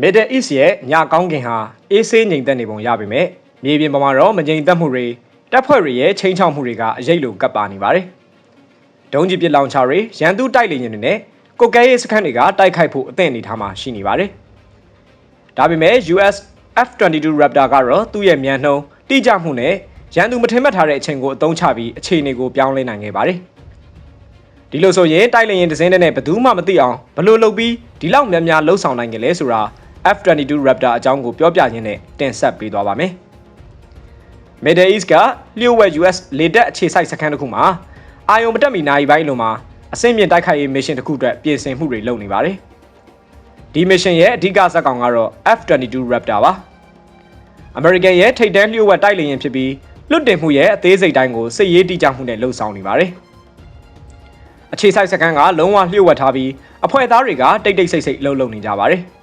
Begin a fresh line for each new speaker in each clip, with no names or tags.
Middle East ရဲ့ညကောင်းကင်ဟာအေးဆေးငြိမ်သက်နေပုံရပေမဲ့မြေပြင်ပေါ်မှာတော့မငြိမ်သက်မှုတွေတပ်ဖွဲ့တွေရဲ့ချိန်ချောက်မှုတွေကအရေးလိုကပ်ပါနေပါတယ်။ဒုံးကြီးပစ်လောင်ချတွေရန်သူတိုက်လေရင်တွေနဲ့ကိုကဲရေးစခန်းတွေကတိုက်ခိုက်ဖို့အသင့်အနေထားမှာရှိနေပါတယ်။ဒါပေမဲ့ US F-22 Raptor ကတော့သူ့ရဲ့မြန်နှုံးတိကျမှုနဲ့ရန်သူမထင်မှတ်ထားတဲ့အချိန်ကိုအသုံးချပြီးအခြေအနေကိုပြောင်းလဲနိုင်ခဲ့ပါတယ်။ဒီလိုဆိုရင်တိုက်လေရင်တစ်စင်းတဲ့နဲ့ဘယ်သူမှမသိအောင်ဘလို့လုပ်ပြီးဒီလောက်များများလှုပ်ဆောင်နိုင်ကြလဲဆိုတာ F-22 Raptor အကြောင်းကိုပြောပြရင်းနဲ့တင်ဆက်ပေးသွားပါမယ်။ Middle East ကလျှို့ဝှက် US လေတပ်အခြေစိုက်စခန်းတစ်ခုမှာအာယုံမတက်မီနိုင်ပိုင်းလုံးမှာအဆင့်မြင့်တိုက်ခိုက်ရေးမစ်ရှင်တစ်ခုအတွက်ပြင်ဆင်မှုတွေလုပ်နေပါတယ်။ဒီမစ်ရှင်ရဲ့အဓိကဇက်ကောင်ကတော့ F-22 Raptor ပါ။ American ရဲ့ထိပ်တန်းလျှို့ဝှက်တိုက်လေယာဉ်ဖြစ်ပြီးလွတ်တင်မှုရဲ့အသေးစိတ်တိုင်းကိုစစ်ရေးတိကျမှုနဲ့လှုပ်ဆောင်နေပါတယ်။အခြေစိုက်စခန်းကလုံးဝလျှို့ဝှက်ထားပြီးအဖွဲ့သားတွေကတိတ်တိတ်ဆိတ်ဆိတ်လှုပ်လှုပ်နေကြပါတယ်။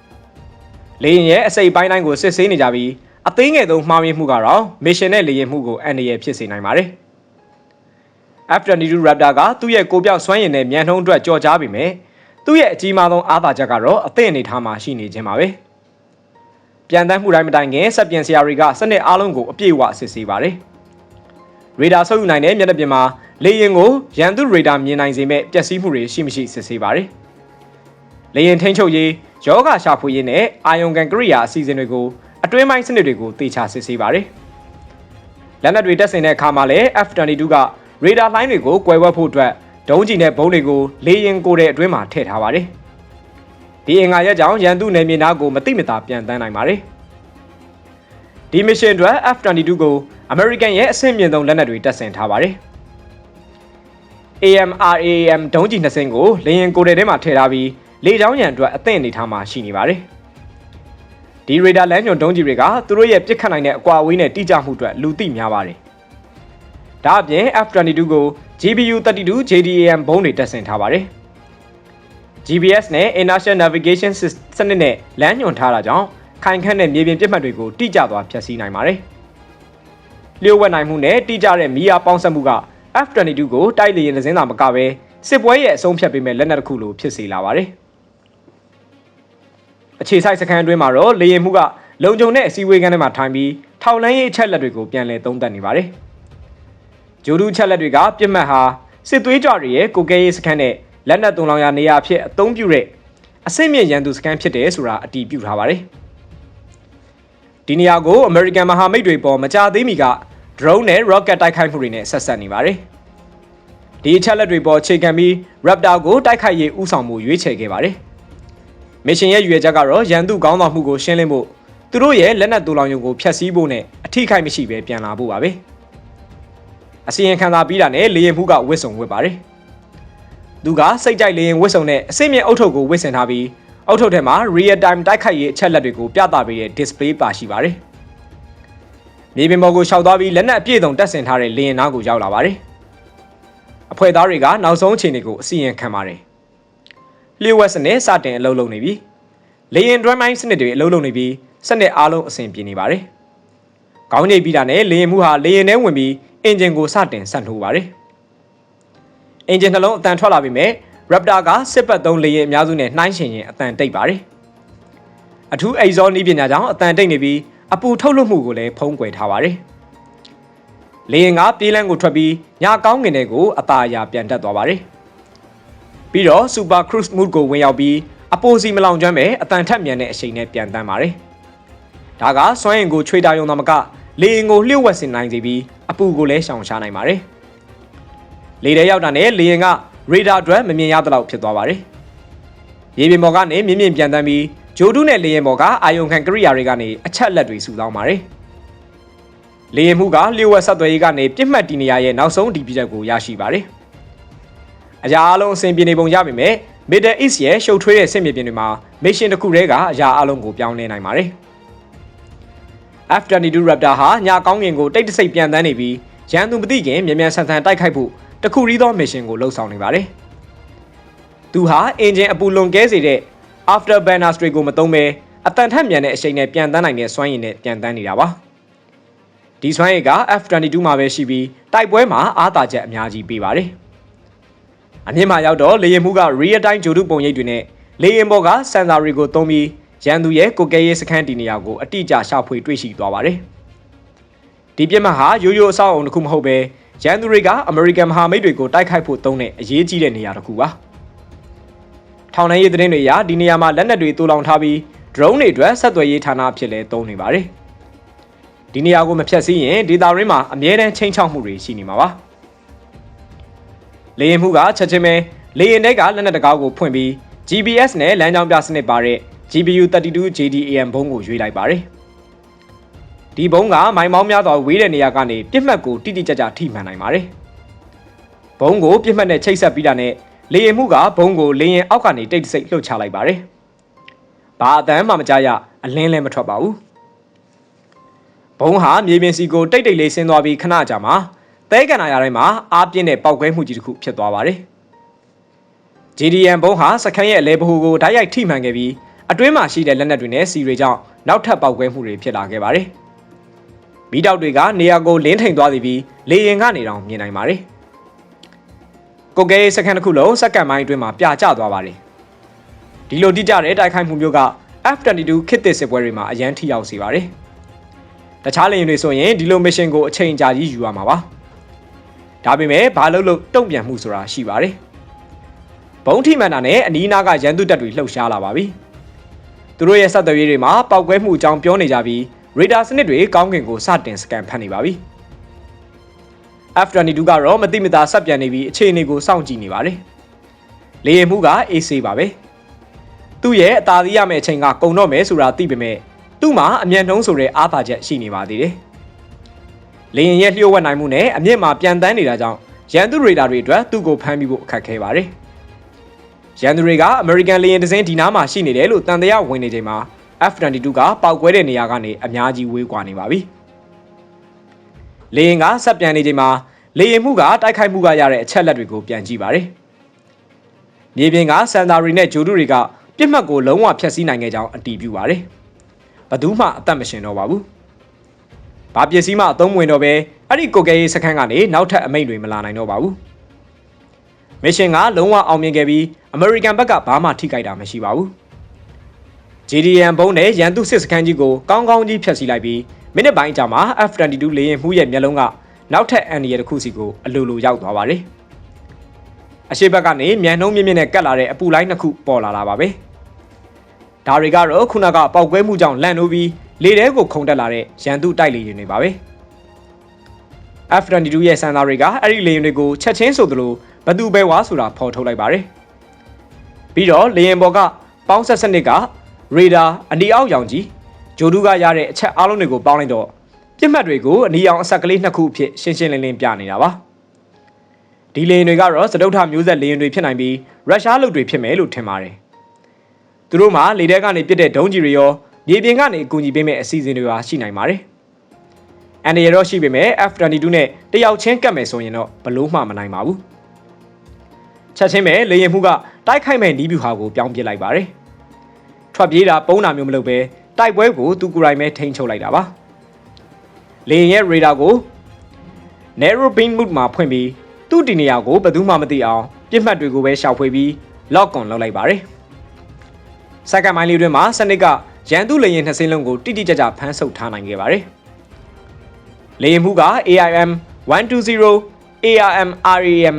လေယာဉ်ရဲ့အစိပ်ပိုင်းတိုင်းကိုစစ်ဆေးနေကြပြီးအသေးငယ်ဆုံးမှားယွင်းမှုကတော့မစ်ရှင်နဲ့လေယာဉ်မှုကိုအန္တရာယ်ဖြစ်စေနိုင်ပါတယ်။ F-22 Raptor ကသူ့ရဲ့ကိုပြောက်စွမ်းရည်နဲ့မြန်နှုံးအတွက်ကြော်ကြားပေမဲ့သူ့ရဲ့အကြီးမားဆုံးအားသာချက်ကတော့အသင့်အနေထားမှာရှိနေခြင်းပါပဲ။ပြန်တမ်းမှုတိုင်းမတိုင်ခင်စက်ပြင်ဆရာတွေကစနစ်အားလုံးကိုအပြည့်အဝစစ်ဆေးပါတယ်။ရေဒါဆုပ်ယူနိုင်တဲ့မျက်နှာပြင်မှာလေယာဉ်ကိုရန်သူရေဒါမြင်နိုင်စေမဲ့ပျက်စီးမှုတွေရှိမရှိစစ်ဆေးပါတယ်။လေယာဉ်ထိန်းချုပ်ရေး ယောဂရှာဖွေရေးနဲ့အာယုံကန်ကရိယာအစီအစဉ်တွေကိုအတွင်းပိုင်းစနစ်တွေကိုတေချာစစ်ဆေးပါတယ်။လက်နက်တွေတက်ဆင်တဲ့အခါမှာလည်း F-22 ကရေဒါလိုင်းတွေကိုကွယ်ဝက်ဖို့အတွက်ဒုံးကျည်နဲ့ဘုံးတွေကိုလေရင်ကိုတဲ့အတွင်းမှာထည့်ထားပါတယ်။ဒီအင်္ဂါရက်ကြောင့်ရန်သူနယ်မြေနားကိုမတိမတာပြန်တန်းနိုင်ပါတယ်။ဒီမစ်ရှင်အတွက် F-22 ကို American ရဲ့အဆင့်မြင့်ဆုံးလက်နက်တွေတပ်ဆင်ထားပါတယ်။ AMRAAM ဒုံးကျည်နှစ်စင်းကိုလေရင်ကိုတဲ့ထဲမှာထည့်ထားပြီး လေကြောင်းရန်အတွက်အသင့်အနေထားမှာရှိနေပါတယ်။ဒီရေဒါလမ်းညွန်ဒုံးကျည်တွေကသူတို့ရဲ့ပြစ်ခတ်နိုင်တဲ့အကွာအဝေးနဲ့တိကျမှုအတွက်လူသိများပါတယ်။ဒါအပြင် F-22 ကို GBU 32 JDAM ဘုံးတွေတပ်ဆင်ထားပါတယ်။ GPS နဲ့ Inertial Navigation စနစ်နဲ့လမ်းညွှန်ထားတာကြောင့်ခိုင်ခန့်တဲ့မြေပြင်ပြစ်မှတ်တွေကိုတိကျစွာဖျက်ဆီးနိုင်ပါတယ်။လျှို့ဝှက်နိုင်မှုနဲ့တိကျတဲ့မီးအားပေါင်းစပ်မှုက F-22 ကိုတိုက်လေယာဉ်တစ်စင်းသာမကဘဲစစ်ပွဲရဲ့အဆုံးဖြတ်ပေးမဲ့လက်နက်တစ်ခုလိုဖြစ်စေလာပါတယ်။ အခြေစိုက်စခန်းအတွင်းမှာတော့လေယာဉ်မှုကလုံခြုံတဲ့အစည်းအဝေးခန်းထဲမှာထိုင်ပြီးထောက်လန်းရေးအချက်လက်တွေကိုပြန်လည်သုံးသပ်နေပါတယ်။ဂျိုဒူးချက်လက်တွေကပြစ်မှတ်ဟာစစ်သွေးကြွတွေရဲ့ကိုကဲရေးစခန်းနဲ့လက်နက်သွန်လောင်ရာနေရာအဖြစ်အသုံးပြုတဲ့အဆင့်မြင့်ရန်သူစခန်းဖြစ်တယ်ဆိုတာအတည်ပြုထားပါတယ်။ဒီနေရာကို American မဟာမိတ်တွေပေါ်မကြသေးမီက drone နဲ့ rocket တိုက်ခိုက်မှုတွေနဲ့ဆက်ဆက်နေပါတယ်။ဒီအချက်လက်တွေပေါ်ခြေခံပြီး Raptor ကိုတိုက်ခိုက်ရေးဥဆောင်မှုရွေးချယ်ခဲ့ပါတယ်။ မစ်ရှင်ရဲ့ရွေချက်ကတော့ရန်သူကောင်းဆောင်မှုကိုရှင်းလင်းဖို့သူတို့ရဲ့လက်နက်တူလောင်ရုံကိုဖျက်ဆီးဖို့နဲ့အထိခိုက်မရှိဘဲပြန်လာဖို့ပါပဲ။အစီရင်ခံစာပြီးတာနဲ့လေရင်မှုကဝစ်စုံဝစ်ပါတယ်။သူကစိတ်ကြိုက်လေရင်ဝစ်စုံနဲ့အစိမ့်မြင့်အုတ်ထုပ်ကိုဝစ်ဆင်ထားပြီးအုတ်ထုပ်ထဲမှာ real time တိုက်ခိုက်ရေးအချက်လက်တွေကိုပြသပေးတဲ့ display ပါရှိပါတယ်။မြေပြင်ပေါ်ကိုရှောက်သွားပြီးလက်နက်အပြည့်စုံတက်ဆင်ထားတဲ့လေရင်နားကိုရောက်လာပါတယ်။အဖွဲ့သားတွေကနောက်ဆုံးအခြေအနေကိုအစီရင်ခံပါတယ်။ လျှို့ဝှက်စနစ်စတင်အလုပ်လုပ်နေပြီ။လေရင် drum mine စနစ်တွေအလုပ်လုပ်နေပြီးစနစ်အားလုံးအဆင်ပြေနေပါတယ်။ခေါင်းညိတ်ပြီးတာနဲ့လေရင်မှုဟာလေရင်ထဲဝင်ပြီးအင်ဂျင်ကိုစတင်ဆန့်ထိုးပါတယ်။အင်ဂျင်နှလုံးအတန်ထွက်လာပြီမဲ့ Raptor ကစစ်ပတ်သုံးလေယာဉ်အများစုနဲ့နှိုင်းယှဉ်ရင်အတန်တိတ်ပါတယ်။အထူးအိဇောနီးပညာကြောင့်အတန်တိတ်နေပြီးအပူထုတ်လွှတ်မှုကိုလည်းဖုံးကွယ်ထားပါတယ်။လေယာဉ်ကပြေးလန်းကိုထွက်ပြီးညကောင်းငင်တွေကိုအသာအရာပြန်တက်သွားပါတယ်။ ပြီးတော့ Super Cruise Mode ကိုဝင်ရောက်ပြီးအပိုစီမလောင်ကျွမ်းမဲ့အတန်ထက်မြန်တဲ့အချိန်နဲ့ပြန်တန်းပါတယ်။ဒါကစွမ်းအင်ကိုချွေတာယုံသမကလေရင်ကိုလျှို့ဝှက်စင်နိုင်စေပြီးအပူကိုလည်းရှောင်ရှားနိုင်ပါတယ်။လေထဲရောက်တာနဲ့လေရင်ကရေဒါအတွက်မမြင်ရတဲ့လောက်ဖြစ်သွားပါတယ်။ရေပြင်ပေါ်ကနေမြင့်မြင့်ပြန်တန်းပြီးဂျိုဒူးနဲ့လေရင်ပေါ်ကအာယုံခံကရိယာတွေကနေအချက်လက်တွေစုဆောင်းပါတယ်။လေရင်မှုကလျှို့ဝှက်ဆက်သွယ်ရေးကနေပြစ်မှတ်တီနေရရဲ့နောက်ဆုံးဒီပြချက်ကိုရရှိပါတယ်။ အရာအလုံးအဆင်ပြေနေပုံရပေမဲ့ Middle East ရဲ့ရှုပ်ထွေးတဲ့စစ်မြေပြင်တွေမှာမစ်ရှင်တစ်ခုတည်းကအရာအလုံးကိုပြောင်းလဲနိုင်ပါတယ်။ F-22 Raptor ဟာညကောင်းကင်ကိုတိတ်တဆိတ်ပြန်တန်းနေပြီးရန်သူမသိခင်မြန်မြန်ဆန်ဆန်တိုက်ခိုက်ဖို့တခုရီးသောမစ်ရှင်ကိုလှုပ်ဆောင်နေပါတယ်။သူဟာအင်ဂျင်အပူလွန်ကဲစေတဲ့ After Banner Strait ကိုမသုံးဘဲအတန်ထက်မြန်တဲ့အချိန်နဲ့ပြန်တန်းနိုင်တဲ့စွမ်းရည်နဲ့ပြန်တန်းနေတာပါ။ဒီစွမ်းရည်က F-22 မှာပဲရှိပြီးတိုက်ပွဲမှာအားသာချက်အများကြီးပေးပါတယ်။ အမြင့်မှာရောက်တော့လေယာဉ်မှုက real time ဂျိုဒုပုံရိပ်တွေနဲ့လေယာဉ်ပေါ်ကစင်ဆာတွေကိုသုံးပြီးရန်သူရဲ့ကိုကဲရေးစခန်းဒီနေရာကိုအတိအကျရှာဖွေတွေ့ရှိသွားပါတယ်။ဒီပြစ်မှတ်ဟာရိုးရိုးအဆောက်အုံတစ်ခုမဟုတ်ပဲရန်သူတွေကအမေရိကန်မဟာမိတ်တွေကိုတိုက်ခိုက်ဖို့သုံးတဲ့အရေးကြီးတဲ့နေရာတစ်ခုပါ။ထောင်နှန်းရေးသတင်းတွေအရဒီနေရာမှာလက်နက်တွေတူလောင်ထားပြီး drone တွေအတွက်ဆက်သွယ်ရေးဌာနအဖြစ်လဲသုံးနေပါတယ်။ဒီနေရာကိုမဖြတ်စည်းရင်ဒေတာရင်းမှာအမြဲတမ်းချိန်ချောက်မှုတွေရှိနေမှာပါ။ လေရင်မှုကချက်ချင်းပဲလေရင်တွေကလက်နက်တကားကိုဖွင့်ပြီး GPS နဲ့လမ်းကြောင်းပြစနစ်ပါတဲ့ GPU 32 JDAM ဘုံကိုရွေးလိုက်ပါတယ်။ဒီဘုံကမိုင်မောင်းများစွာဝေးတဲ့နေရာကနေပြစ်မှတ်ကိုတိတိကျကျထိမှန်နိုင်ပါတယ်။ဘုံကိုပြစ်မှတ်နဲ့ချိတ်ဆက်ပြီးတာနဲ့လေရင်မှုကဘုံကိုလေရင်အောက်ကနေတိတ်တဆိတ်လှုပ်ချလိုက်ပါတယ်။ဘာအတန်းမှမကြားရအလင်းလည်းမထွက်ပါဘူး။ဘုံဟာမြေပြင်စီကိုတိတ်တိတ်လေးဆင်းသွားပြီးခဏကြာမှ သဲကန်နာရတိုင်းမှာအားပြင်းတဲ့ပောက်ကွဲမှုကြီးတစ်ခုဖြစ်သွားပါတယ်။ GDM ဘုံဟာစခန်းရဲ့အလဲဘဟုကိုဓာတ်ရိုက်ထိမှန်ခဲ့ပြီးအတွင်းမှာရှိတဲ့လက်နက်တွေနဲ့စီတွေကြောင့်နောက်ထပ်ပေါက်ကွဲမှုတွေဖြစ်လာခဲ့ပါတယ်။မီးတောက်တွေကနေရာကိုလင်းထိန်သွားသည်ပြီးလေရင်ကနေတောင်မြင်နိုင်ပါတယ်။ကိုကဲစခန်းတစ်ခုလုံးစက္ကန့်ပိုင်းအတွင်းမှာပြကျသွားပါတယ်။ဒီလိုတိကျတဲ့တိုက်ခိုက်မှုမျိုးက F22 ခစ်သစ်စစ်ပွဲတွေမှာအရန်ထိရောက်စေပါတယ်။တခြားလေယာဉ်တွေဆိုရင်ဒီလိုမစ်ရှင်ကိုအချိန်ကြာကြီးယူရမှာပါ။ ဒါပေမဲ့ဘာလို့လို့တုံ့ပြန်မှုဆိုတာရှိပါတယ်။ဘုံထိမှန်တာနဲ့အနီးအနားကရန်သူတပ်တွေလှုပ်ရှားလာပါပြီ။သူတို့ရဲ့ဆက်သွယ်ရေးတွေမှာပောက်ကွဲမှုအကြောင်းပြောနေကြပြီးရေဒါစနစ်တွေကောင်းကင်ကိုစတင်စကန်ဖတ်နေပါပြီ။ F22 ကတော့မတိမတာဆက်ပြန်နေပြီးအခြေအနေကိုစောင့်ကြည့်နေပါတယ်။လေယာဉ်မှုကအေးဆေးပါပဲ။သူ့ရဲ့အသာစီးရမယ့်အချိန်ကကုံတော့မယ်ဆိုတာသိပေမဲ့သူ့မှာအမြန်နှုံးဆိုတဲ့အားသာချက်ရှိနေပါသေးတယ်။ လေယာဉ်ရဲ့လျှို့ဝှက်နိုင်မှုနဲ့အမြင့်မှာပြန်တန်းနေတာကြောင့်ရန်သူရေဒါတွေအတွက်သူ့ကိုဖမ်းမိဖို့အခက်ခဲပါတယ်။ရန်သူတွေကအမေရိကန်လေယာဉ်တစ်စင်းဒီနားမှာရှိနေတယ်လို့တန်တရားဝင်နေချိန်မှာ F22 ကပောက်ကွဲတဲ့နေရာကနေအများကြီးဝေးကွာနေပါပြီ။လေယာဉ်ကဆက်ပြန်နေချိန်မှာလေယာဉ်မှုကတိုက်ခိုက်မှုကရတဲ့အချက်လက်တွေကိုပြန်ကြည့်ပါတယ်။မြေပြင်ကစန်တာရီနဲ့ဂျိုဒူတွေကပြစ်မှတ်ကိုလုံးဝဖျက်ဆီးနိုင်ခဲ့ကြောင်းအတည်ပြုပါတယ်။ဘသူမှအသက်မရှင်တော့ပါဘူး။ ဘာပစ္စည်းမှအသုံးဝင်တော့ပဲအဲ့ဒီကိုကဲရေးစခန်းကနေနောက်ထပ်အမိန့်တွေမလာနိုင်တော့ပါဘူး။မစ်ရှင်ကလုံးဝအောင်မြင်ခဲ့ပြီးအမေရိကန်ဘက်ကဘာမှထိခိုက်တာမရှိပါဘူး။ GDM ဘုံနဲ့ရန်သူစစ်စခန်းကြီးကိုကောင်းကောင်းကြီးဖျက်ဆီးလိုက်ပြီးမိနစ်ပိုင်းကြာမှာ F22 လေယာဉ်မှုရဲ့မျက်လုံးကနောက်ထပ်အန်ဒီရတစ်ခုစီကိုအလိုလိုရောက်သွားပါတယ်။အရှိဘက်ကနေမြန်နှုံးမြင့်မြင့်နဲ့ကတ်လာတဲ့အပူလိုင်းနှစ်ခုပေါ်လာတာပါပဲ။ဒါတွေကတော့ခုနကပောက်ကွဲမှုကြောင့်လန့်နိုးပြီး လေထဲကိုခုန်တက်လာတဲ့ရန်သူတိုက်လေယာဉ်တွေပါပဲ။ F22 ရဲ့စံသားတွေကအဲ့ဒီလေယာဉ်တွေကိုချက်ချင်းဆိုသလိုဘသူပဲဝါဆိုတာဖော်ထုတ်လိုက်ပါတယ်။ပြီးတော့လေယာဉ်ပေါ်ကပေါင်းဆက်စနစ်ကရေဒါအနီအောက်ရောင်ကြီးဂျိုဒူးကရတဲ့အချက်အားလုံးတွေကိုပေါင်းလိုက်တော့ပြစ်မှတ်တွေကိုအနီအောင်အဆက်ကလေးနှစ်ခုအဖြစ်ရှင်းရှင်းလင်းလင်းပြနေတာပါဒီလေယာဉ်တွေကတော့စတုထမျိုးဆက်လေယာဉ်တွေဖြစ်နိုင်ပြီးရုရှားလုပ်တွေဖြစ်မယ်လို့ထင်ပါတယ်သူတို့မှာလေထဲကနေပြစ်တဲ့ဒုံးကြီးတွေရော မြေပြင်ကနေအကူအညီပေးမဲ့အစီအစဉ်တွေပါရှိနိုင်ပါတယ်အန်ဒီရောရှိပေမဲ့ F22 နဲ့တယောက်ချင်းကတ်မယ်ဆိုရင်တော့ဘလို့မှမနိုင်ပါဘူးချက်ချင်းပဲလေယာဉ်မှုကတိုက်ခိုက်မဲ့နီးဗျူဟာကိုပြောင်းပစ်လိုက်ပါတယ်ထွက်ပြေးတာပုံးတာမျိုးမလုပ်ပဲတိုက်ပွဲကိုသူကိုယ်တိုင်ပဲထိန်းချုပ်လိုက်တာပါလေယာဉ်ရဲ့ရေဒါကို narrow beam mode မှာဖွင့်ပြီးသူ့ဒီနေရာကိုဘယ်သူမှမသိအောင်ပြစ်မှတ်တွေကိုပဲရှောက်ဖွေပြီး lock on လုပ်လိုက်ပါတယ်စက္ကန့်မိုင်းလေးတွင်မှာစနစ်က ရန်သူလေယာဉ်နှစ်စင်းလုံးကိုတိတိကျကျဖမ်းဆုပ်ထားနိုင်ခဲ့ပါတယ်လေယာဉ်မှုက AIM 120 ARM RAM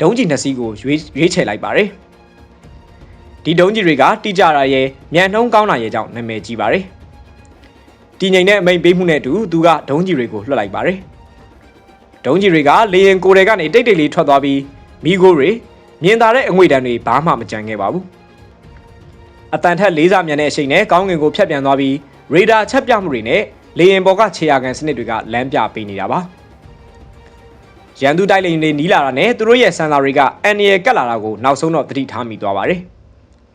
ဒုံးကျည်နှစ်စီးကိုရွေးရွေးချယ်လိုက်ပါတယ်ဒီဒုံးကြီးတွေကတိကျတာရဲ့မြန်နှုံးကောင်းတာရဲ့ကြောင့်နာမည်ကြီးပါတယ်။တည်ငြိမ်တဲ့အမိန်ပေးမှုနဲ့အတူသူကဒုံးကြီးတွေကိုလွှတ်လိုက်ပါတယ်။ဒုံးကြီးတွေကလေရင်ကိုယ်တွေကနေတိတ်တိတ်လေးထွက်သွားပြီးမိโกတွေမြင်သာတဲ့အငွေတန်းတွေဘာမှမကြံခဲ့ပါဘူး။ အတန်ထက်လေးစားမြန်တဲ့အချိန်နဲ့ကောင်းကင်ကိုဖျက်ပြန်သွားပြီးရေဒါချက်ပြမှုတွေနဲ့လေရင်ပေါ်ကခြေရာခံစနစ်တွေကလမ်းပြပေးနေတာပါ။ရန်သူတိုက်လေရင်တွေနီးလာတာနဲ့သူတို့ရဲ့စံစာတွေကအန်ရီယယ်ကတ်လာတာကိုနောက်ဆုံးတော့သတိထားမိသွားပါတယ်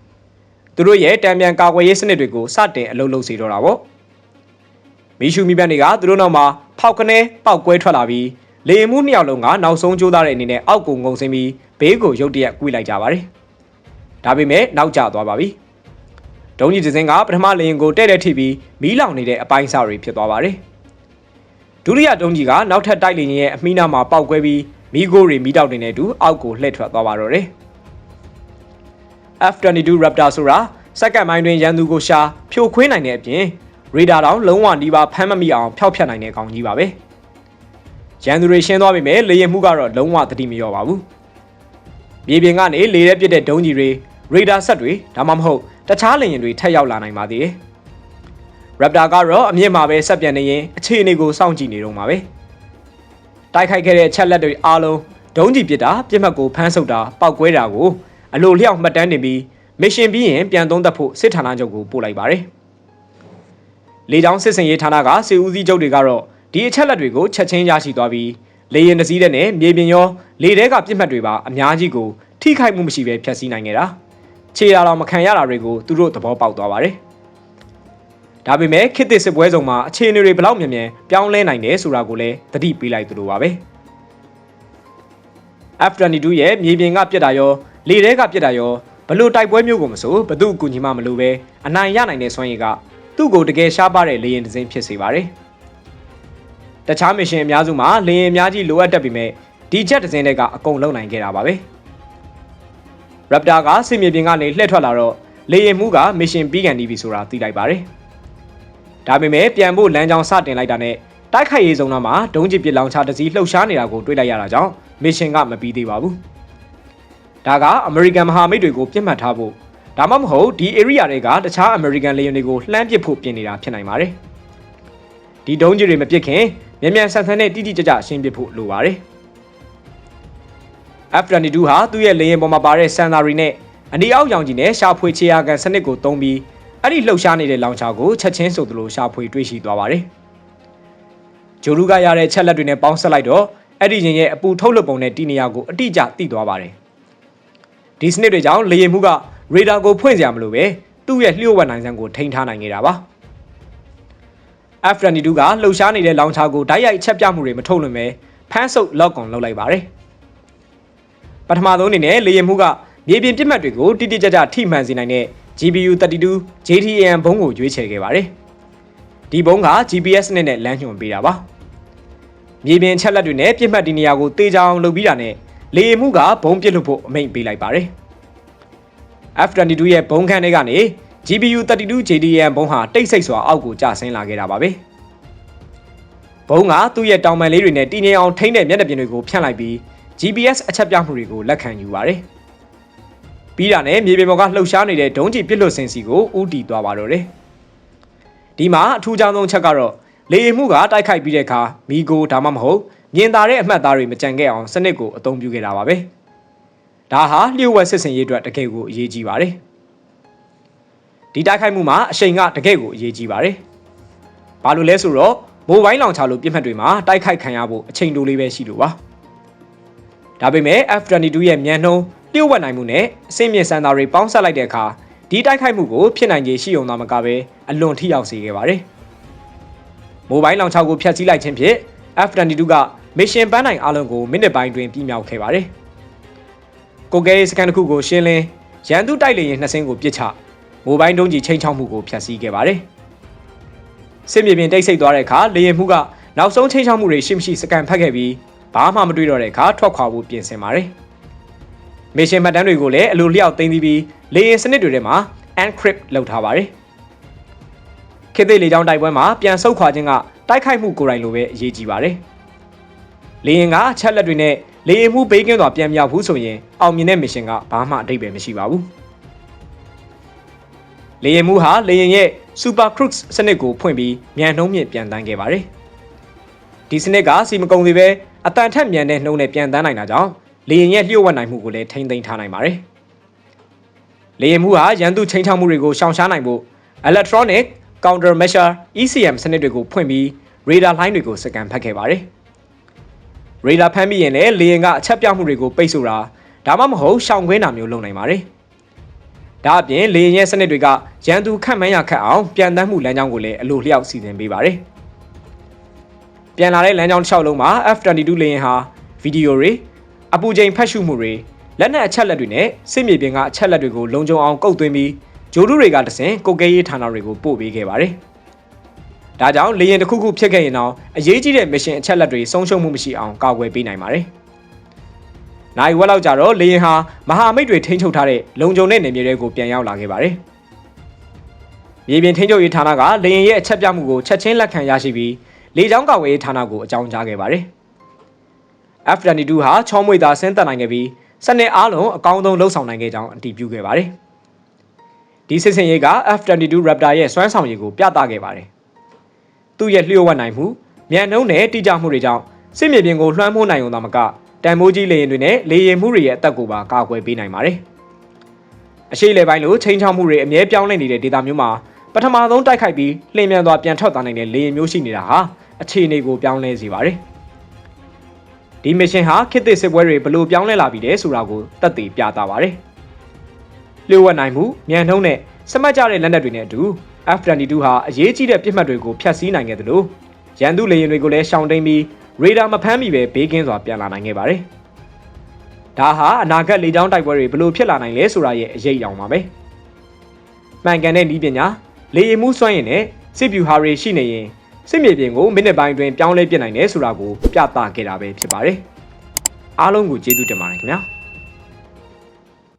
။သူတို့ရဲ့တံပြန်ကာကွယ်ရေးစနစ်တွေကိုစတင်အလုပ်လုပ်စေတော့တာပေါ့မီရှူမီပန်တွေကသူတို့နောက်မှာဖောက်ကနေပောက်ကွဲထွက်လာပြီးလေရင်မှုနှစ်ယောက်လုံးကနောက်ဆုံးကြိုးစားတဲ့အနေနဲ့အောက်ကိုငုံဆင်းပြီးဘေးကိုရုတ်တရက်ကွေးလိုက်ကြပါတယ်ဒါပေမဲ့နောက်ကျသွားပါပြီ ဒုံးကြီးတစ်စင်းကပထမလေရင်ကိုတဲ့တဲ့ထိပြီးမီးလောင်နေတဲ့အပိုင်းစာတွေဖြစ်သွားပါတယ်ဒုတိယဒုံးကြီးကနောက်ထပ်တိုက်လေရင်ရဲ့အမိနာမှာပောက်ကွဲပြီးမီးကိုတွေမီးတောက်တွေနဲ့အတူအောက်ကိုလှည့်ထွက်သွားပါတော့တယ် F22 Raptor ဆိုတာစက္ကန့်ပိုင်းတွင်ရန်သူကိုရှာဖြိုခွင်းနိုင်တဲ့အပြင်ရေဒါတောင်လုံးဝနီးပါးဖမ်းမမိအောင်ဖျောက်ဖျက်နိုင်တဲ့ကောင်ကြီးပါပဲ။ရန်သူတွေရှင်းသွားပြီမဲ့လေရင်မှုကတော့လုံးဝတတိမလျော့ပါဘူး။မြေပြင်ကနေလေထဲပစ်တဲ့ဒုံးကြီးတွေ ရေဒါဆက်တွေဒါမှမဟုတ်တခြားလေယာဉ်တွေထက်ရောက်လာနိုင်ပါသေးတယ်။ Raptor ကတော့အမြင့်မှာပဲဆက်ပြန်နေရင်အခြေအနေကိုစောင့်ကြည့်နေတော့မှာပဲ။တိုက်ခိုက်ခဲ့တဲ့ချက်လက်တွေအားလုံးဒုံးကြီးပစ်တာပြစ်မှတ်ကိုဖမ်းဆုပ်တာပောက်ကွဲတာကိုအလိုလျောက်မှတ်တမ်းတင်ပြီးမစ်ရှင်ပြီးရင်ပြန်သုံးသပ်ဖို့စစ်ဌာနချုပ်ကိုပို့လိုက်ပါတယ်။လေကြောင်းစစ်စင်ရေးဌာနကစေဦးစီးချုပ်တွေကတော့ဒီအချက်လက်တွေကိုချက်ချင်းရရှိသွားပြီးလေရင်တစည်းတဲ့နဲ့မြေပြင်ရောလေထဲကပြစ်မှတ်တွေပါအများကြီးကိုထိခိုက်မှုမရှိဘဲဖျက်ဆီးနိုင်ခဲ့တာ။ ခြေရာတော်မခံရတာတွေကိုသူတို့သဘောပေါက်သွားပါတယ်။ဒါပေမဲ့ခေတ်သစ်စစ်ပွဲစုံမှာအခြေအနေတွေဘလောက်မြန်မြန်ပြောင်းလဲနိုင်တယ်ဆိုတာကိုလည်းသတိပေးလိုက်သလိုပါပဲ။ F22 ရဲ့မြေပြင်ကပြစ်တာရောလေထဲကပြစ်တာရောဘလို့တိုက်ပွဲမျိုးကိုမဆိုဘသူ့အကူညီမှမလို့ပဲအနိုင်ရနိုင်တဲ့စွမ်းရည်ကသူ့ကိုတကယ်ရှားပါတဲ့လေရင်တစ်စင်းဖြစ်စေပါတယ်။တခြားမစ်ရှင်အများစုမှာလေရင်အများကြီးလိုအပ်တတ်ပေမဲ့ဒီချက်တစ်စင်းတွေကအကုန်လုံးနိုင်ခဲ့တာပါပဲ။ Raptor ကစစ်မြေပြင်ကနေလှည့်ထွက်လာတော့လေရင်မှုကမစ်ရှင်ပြီးကန်နေပြီဆိုတာသိလိုက်ပါတယ်။ဒါပေမဲ့ပြန်ဖို့လမ်းကြောင်းစတင်လိုက်တာနဲ့တိုက်ခိုက်ရေးစုံတော့မှာဒုံးကျစ်ပစ်လောင်ချတစည်းလှုပ်ရှားနေတာကိုတွေ့လိုက်ရတာကြောင့်မစ်ရှင်ကမပြီးသေးပါဘူး။ဒါကအမေရိကန်မဟာမိတ်တွေကိုပြစ်မှတ်ထားဖို့ဒါမှမဟုတ်ဒီ area တွေကတခြားအမေရိကန်လေယာဉ်တွေကိုလှမ်းပစ်ဖို့ပြင်နေတာဖြစ်နိုင်ပါတယ်။ဒီဒုံးကျည်တွေမပစ်ခင်မြန်မြန်ဆန်ဆန်နဲ့တိတိကျကျရှင်းပစ်ဖို့လိုပါတယ်။ F22 ဟာသူ့ရဲ့လေယာဉ်ပေါ်မှာပါတဲ့စန်သာရီနဲ့အနီအောက်ရောင်ကြီးနဲ့ရှာဖွေခြေရာကန်စနစ်ကိုသုံးပြီးအဲ့ဒီလှုပ်ရှားနေတဲ့လောင်ချာကိုချက်ချင်းဆိုသလိုရှာဖွေတွေ့ရှိသွားပါတယ်။ဂျိုလူကရတဲ့ချက်လက်တွေနဲ့ပေါင်းဆက်လိုက်တော့အဲ့ဒီရင်ရဲ့အပူထုတ်လွှတ်ပုံနဲ့တီနေယာကိုအတိအကျသိသွားပါတယ်။ဒီစနစ်တွေကြောင့်လေယာဉ်မှုကရေဒါကိုဖွင့်စရာမလိုပဲသူ့ရဲ့လျှို့ဝှက်နိုင်စံကိုထိန်းထားနိုင်နေတာပါ။ F22 ကလှုပ်ရှားနေတဲ့လောင်ချာကိုဓာတ်ရိုက်ချက်ပြမှုတွေမထုတ်လွှင့်ပဲဖမ်းဆုပ်လောက်ကောင်လုပ်လိုက်ပါတယ်။ ပထမဆုံးအနေနဲ့လေယာဉ်မှုကမြေပြင်ပြစ်မှတ်တွေကိုတိတိကျကျထိမှန်စေနိုင်တဲ့ GPU 32 JTAM ဘုံကိုရွေးချယ်ခဲ့ပါတယ်။ဒီဘုံက GPS နဲ့နဲ့လမ်းညွှန်ပေးတာပါ။မြေပြင်ချက်လက်တွေနဲ့ပြစ်မှတ်ဒီနေရာကိုတေချာအောင်လုပ်ပြီးတာနဲ့လေယာဉ်မှုကဘုံပစ်လွှတ်ဖို့အမိန့်ပေးလိုက်ပါတယ်။ F22 ရဲ့ဘုံခန်းတွေကနေ GPU 32 JDM ဘုံဟာတိတ်ဆိတ်စွာအောက်ကိုကျဆင်းလာခဲ့တာပါပဲ။ဘုံကသူ့ရဲ့တောင်ပန်လေးတွေနဲ့တည်ငြိမ်အောင်ထိန်းတဲ့မျက်နှာပြင်တွေကိုဖြန့်လိုက်ပြီး GPS အချက်ပြမှုတွေကိုလက်ခံယူပါတယ်။ပြီးတာနဲ့မြေပြင်ပေါ်ကလှုပ်ရှားနေတဲ့ဒုံးကျည်ပစ်လွတ်စင်စီကိုဥတီသွားပါတော့တယ်။ဒီမှာအထူးခြားဆုံးချက်ကတော့လေယာဉ်မှုကတိုက်ခိုက်ပြီးတဲ့အခါမီကိုဒါမှမဟုတ်မြင်သာတဲ့အမှတ်သားတွေမကြံခဲ့အောင်စနစ်ကိုအသုံးပြုခဲ့တာပါပဲ။ဒါဟာလျှို့ဝှက်စစ်စင်ရေးအတွက်တကယ်ကိုအရေးကြီးပါတယ်။ဒီတိုက်ခိုက်မှုမှာအရှိန်ကတကယ်ကိုအရေးကြီးပါတယ်။ဘာလို့လဲဆိုတော့မိုဘိုင်းလောင်ချလို့ပြစ်မှတ်တွေမှာတိုက်ခိုက်ခံရဖို့အချိန်တိုလေးပဲရှိလို့ပါ။ ဒါပေမဲ့ F22 ရဲ့မြန်နှုံးလျှို့ဝှက်နိုင်မှုနဲ့အဆင့်မြင့်စံသားတွေပေါင်းစပ်လိုက်တဲ့အခါဒီတိုက်ခိုက်မှုကိုဖြစ်နိုင်ခြေရှိုံသာမကပဲအလွန်ထိရောက်စေခဲ့ပါတယ်။မိုဘိုင်းလောင်ချကိုဖျက်ဆီးလိုက်ခြင်းဖြင့် F22 ကမစ်ရှင်ပန်းနိုင်အလုံးကိုမိနစ်ပိုင်းတွင်ပြမြောက်ခဲ့ပါတယ်။ကိုကဲစကန်တစ်ခုကိုရှင်းလင်းရန်သူတိုက်လေရင်နှစ်စင်းကိုပစ်ချမိုဘိုင်းတုံးကြီးချိန်ချောက်မှုကိုဖျက်ဆီးခဲ့ပါတယ်။စစ်မြေပြင်တိတ်ဆိတ်သွားတဲ့အခါလေရင်မှုကနောက်ဆုံးချိန်ချောက်မှုတွေရှိမရှိစကန်ဖတ်ခဲ့ပြီး ဘာမှမတွေ့တော့တဲ့အခါထွက်ခွာဖို့ပြင်ဆင်ပါတယ်။မစ်ရှင်မှတ်တမ်းတွေကိုလည်းအလိုလျောက်သိမ်းပြီးလေရင်စနစ်တွေထဲမှာ encrypt လုပ်ထားပါတယ်။ခေတ်သစ်လေကြောင်းတိုက်ပွဲမှာပြန်ဆုတ်ခွာခြင်းကတိုက်ခိုက်မှုကိုယ်တိုင်လိုပဲအရေးကြီးပါတယ်။လေရင်ကအချက်လက်တွေနဲ့လေရင်မှုဘေးကင်းစွာပြန်မြောက်ဘူးဆိုရင်အောင်မြင်တဲ့မစ်ရှင်ကဘာမှအတိတ်ပဲမရှိပါဘူး။လေရင်မှုဟာလေရင်ရဲ့ Super Cruise စနစ်ကိုဖွင့်ပြီးမြန်နှုံးမြင့်ပြန်တန်းခဲ့ပါတယ်။ဒီစနစ်ကစီမကုံသေးပဲ အတန်ထက်မြန်တဲ့နှုံးနဲ့ပြန်တန်းနိုင်တာကြောင့်လေရင်ရဲ့လျှို့ဝှက်နိုင်မှုကိုလည်းထိမ့်သိမ်းထားနိုင်ပါတယ်။လေရင်မှုဟာရန်သူချိန်ချောက်မှုတွေကိုရှောင်ရှားနိုင်ဖို့ electronic counter measure ECM စနစ်တွေကိုဖွင့်ပြီး radar line တွေကိုစကန်ဖတ်ခဲ့ပါတယ်။ radar ဖမ်းပြီးရင်လည်းလေယာဉ်ကအချက်ပြမှုတွေကိုပိတ်ဆို့တာဒါမှမဟုတ်ရှောင်ခွင်းတာမျိုးလုပ်နိုင်ပါတယ်။ဒါအပြင်လေယာဉ်ရဲ့စနစ်တွေကရန်သူခန့်မှန်းရခက်အောင်ပြန်တမ်းမှုလမ်းကြောင်းကိုလည်းအလိုလျောက်စီစဉ်ပေးပါတယ်။ ပြန်လာတဲ့လမ်းကြောင်းတစ်လျှောက်လုံးမှာ F22 လေယာဉ်ဟာဗီဒီယိုတွေအပူချိန်ဖတ်ရှုမှုတွေလက်နက်အချက်လက်တွေနဲ့စစ်မြေပြင်ကအချက်လက်တွေကိုလုံခြုံအောင်ကုတ်သွင်းပြီးဂျိုးဒူတွေကတဆင်ကုတ်ကဲရေးဌာနတွေကိုပို့ပေးခဲ့ပါတယ်။ဒါကြောင့်လေရင်တစ်ခုခုဖြစ်ခဲ့ရင်တော့အရေးကြီးတဲ့မစ်ရှင်အချက်လက်တွေဆုံးရှုံးမှုမရှိအောင်ကာကွယ်ပေးနိုင်ပါတယ်။နိုင်ဝက်လောက်ကြတော့လေရင်ဟာမဟာမိတ်တွေထိန်းချုပ်ထားတဲ့လုံခြုံတဲ့နေမြေတွေကိုပြန်ရောက်လာခဲ့ပါတယ်မြေပြင်ထိန်းချုပ်ရေးဌာနကလေရင်ရဲ့အချက်ပြမှုကိုချက်ချင်းလက်ခံရရှိပြီး လေကြောင်းကာကွယ်ရေးဌာနကိုအကြောင်းကြားခဲ့ပါတယ်။ F-22 ဟာချောမွေသာဆင်းသက်နိုင်ခဲ့ပြီးစနစ်အားလုံးအကောင်းဆုံးလှုပ်ဆောင်နိုင်ခဲ့ကြောင်းအတည်ပြုခဲ့ပါတယ်။ဒီစစ်စင်ရေးက F-22 Raptor ရဲ့စွမ်းဆောင်ရည်ကိုပြသခဲ့ပါတယ်။သူ့ရဲ့လျှို့ဝှက်နိုင်မှုမြန်နှုံးနဲ့တိကျမှုတွေကြောင့်စစ်မြေပြင်ကိုလွှမ်းမိုးနိုင်ုံသာမကတန်မိုးကြီးလေရင်တွေနဲ့လေရင်မှုတွေရဲ့အသက်ကိုပါကာကွယ်ပေးနိုင်ပါတယ်။အရှိလေပိုင်းလိုချိန်ချောက်မှုတွေအမြဲပြောင်းလဲနေတဲ့ဒေသမျိုးမှာပထမဆုံးတိုက်ခိုက်ပြီးလှင်မြန်စွာပြန်ထွက်သွားနိုင်တဲ့လေရင်မျိုးရှိနေတာဟာ အခြေအနေကိုပြောင်းလဲစေပါတယ်။ဒီမစ်ရှင်ဟာခေတ်သစ်စစ်ပွဲတွေဘယ်လိုပြောင်းလဲလာပြီလဲဆိုတာကိုသက်သေပြသပါတယ်။လျှို့ဝှက်နိုင်မှုမြန်နှုံးနဲ့စမတ်ကြတဲ့လက်နက်တွေနဲ့အတူ F-22 ဟာအရေးကြီးတဲ့ပြစ်မှတ်တွေကိုဖျက်ဆီးနိုင်ခဲ့သလိုရန်သူလေရင်တွေကိုလည်းရှောင်တိန်ပြီးရေဒါမဖမ်းမိပဲဘေးကင်းစွာပြန်လာနိုင်ခဲ့ပါတယ်။ဒါဟာအနာဂတ်လေကြောင်းတိုက်ပွဲတွေဘယ်လိုဖြစ်လာနိုင်လဲဆိုတာရဲ့အရေးအယောင်ပါပဲ။မှန်ကန်တဲ့နည်းပညာလေရင်မှုစွမ်းရည်နဲ့စစ်ဗျူဟာတွေရှိနေရင် စစ်မြေပြင်ကိုမိနစ်ပိုင်းအတွင်းပြောင်းလဲပြစ်နိုင်တယ်ဆိုတာကိုပြသခဲ့တာပဲဖြစ်ပါတယ်။အားလုံးကိုကျေးဇူးတင်ပါတယ်ခင်ဗျာ။